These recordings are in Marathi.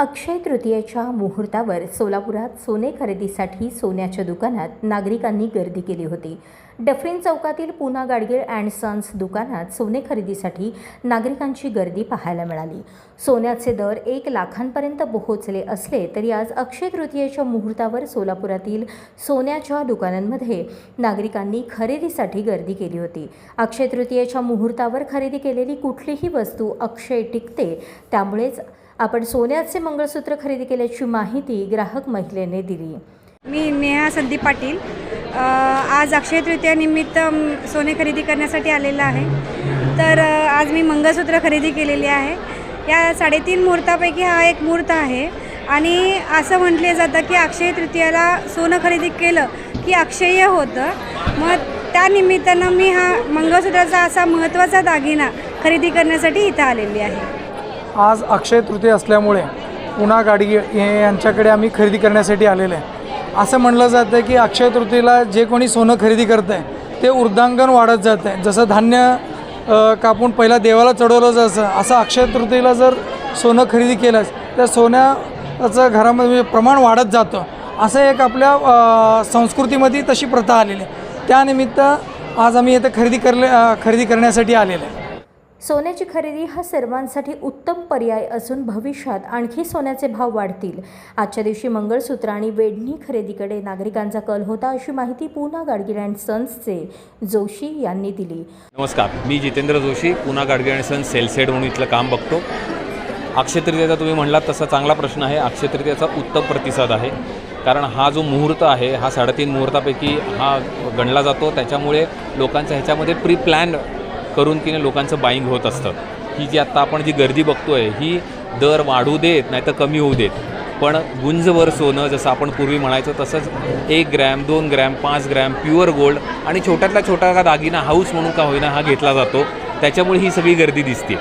अक्षय तृतीयेच्या मुहूर्तावर सोलापुरात सोने खरेदीसाठी सोन्याच्या दुकानात नागरिकांनी गर्दी केली होती. डफरीन चौकातील पुना गाडगीळ अँड सन्स दुकानात सोने खरेदीसाठी नागरिकांची गर्दी पाहायला मिळाली. सोन्याचे दर एक लाखांपर्यंत पोहोचले असले तरी आज अक्षय तृतीयेच्या मुहूर्तावर सोलापुरातील सोन्याच्या दुकानांमध्ये नागरिकांनी खरेदीसाठी गर्दी केली होती. अक्षय तृतीयेच्या मुहूर्तावर खरेदी केलेली कुठलीही वस्तू अक्षय टिकते त्यामुळेच आपण सोन्याचे मंगळसूत्र खरेदी केल्याची माहिती ग्राहक महिलेने दिली. मी नेहा संदीप पाटील. आज अक्षय तृतीयानिमित्त सोने खरेदी करण्यासाठी आलेलं आहे. तर आज मी मंगळसूत्र खरेदी केलेली आहे. या साडेतीन मुहूर्तापैकी हा एक मुहूर्त आहे. आणि असं म्हटले जातं की अक्षय तृतीयाला सोनं खरेदी केलं की अक्षय होतं. मग त्या निमित्तानं मी हा मंगळसूत्राचा असा महत्त्वाचा दागिना खरेदी करण्यासाठी इथं आलेली आहे. आज अक्षय तृतीय असल्यामुळे पुन्हा गाडी हे यांच्याकडे आम्ही खरेदी करण्यासाठी आलेले आहे. असं म्हटलं जातं की अक्षय तृतीयेला जे कोणी सोनं खरेदी करतं आहे ते ऊर्ध्वांकन वाढत जातं आहे जसं धान्य कापून पहिला देवाला चढवलं जायचं असं अक्षय तृतीयेला जर सोनं खरेदी केलंच तर सोन्याचं घरामध्ये म्हणजे प्रमाण वाढत जातं. असं एक आपल्या संस्कृतीमध्ये तशी प्रथा आलेली आहे. त्यानिमित्त आज आम्ही इथं खरेदी करले खरेदी करण्यासाठी आलेलं आहे. सोन्याची खरेदी हा सर्वांसाठी उत्तम पर्याय असून भविष्यात आणखी सोन्याचे भाव वाढतील. आजच्या दिवशी मंगळसूत्र आणि वेढणी खरेदीकडे नागरिकांचा कल होता अशी माहिती पुना गाडगीळ अँड सन्सचे जोशी यांनी दिली. नमस्कार मी Jitendra Joshi Poona Gadge and son sales head म्हणून इथलं काम बघतो. अक्षयतृतीयाचा तुम्ही म्हणलात तसा चांगला प्रश्न आहे. अक्षयतृतीयाचा उत्तम प्रतिसाद आहे. कारण हा जो मुहूर्त आहे हा साडेतीन मुहूर्तापैकी हा गणला जातो. त्याच्यामुळे लोकांचा ह्याच्यामध्ये प्री प्लॅन करून की नाही लोकांचं बाईंग होत असतं. ही जी आत्ता आपण जी गर्दी बघतो आहे ही दर वाढू देत नाही तर कमी होऊ देत. पण गुंजवर सोनं जसं आपण पूर्वी म्हणायचो तसंच एक ग्रॅम दोन ग्रॅम पाच ग्रॅम प्युअर गोल्ड आणि छोट्यातला छोटा का दागिना हाऊस म्हणून का होईना हा घेतला जातो. त्याच्यामुळे ही सगळी गर्दी दिसते.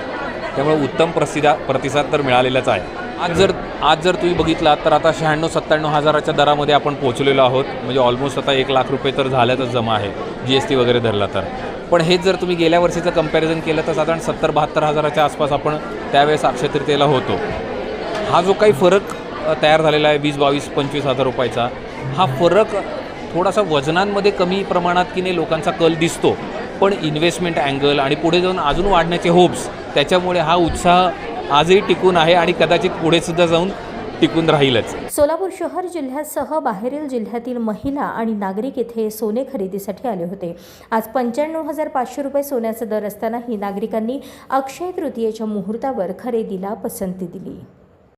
त्यामुळे उत्तम प्रसिदा प्रतिसाद तर मिळालेलाच आहे. आज जर आज जर तुम्ही बघितलात तर आता शहाण्णव सत्त्याण्णव हजाराच्या दरामध्ये आपण पोहोचलेलो आहोत. म्हणजे ऑलमोस्ट आता एक लाख रुपये तर झाल्यातच जमा आहे. जी एस टी वगैरे धरला तर. पण हेच जर तुम्ही गेल्या वर्षीचं कंपॅरिझन केलं तर साधारण सत्तर बहात्तर हजाराच्या आसपास आपण त्यावेळेस अक्षय होतो. हा जो काही फरक तयार झालेला आहे वीस बावीस पंचवीस हजार रुपयाचा हा फरक थोडासा वजनांमध्ये कमी प्रमाणात की नाही लोकांचा कल दिसतो. पण इन्व्हेस्टमेंट अँगल आणि पुढे जाऊन अजून वाढण्याचे होप्स त्याच्यामुळे हा उत्साह आजही टिकून आहे आणि कदाचित पुढेसुद्धा जाऊन टिकून राहीलच. सोलापूर शहर जिल्ह्यासह बाहेरील जिल्ह्यातील महिला आणि नागरिक येथे सोने खरेदीसाठी आले होते. आज पंच्याण्णव हजार पाचशे रुपये सोन्याचा दर असतानाही नागरिकांनी अक्षय तृतीयेच्या मुहूर्तावर खरेदीला पसंती दिली.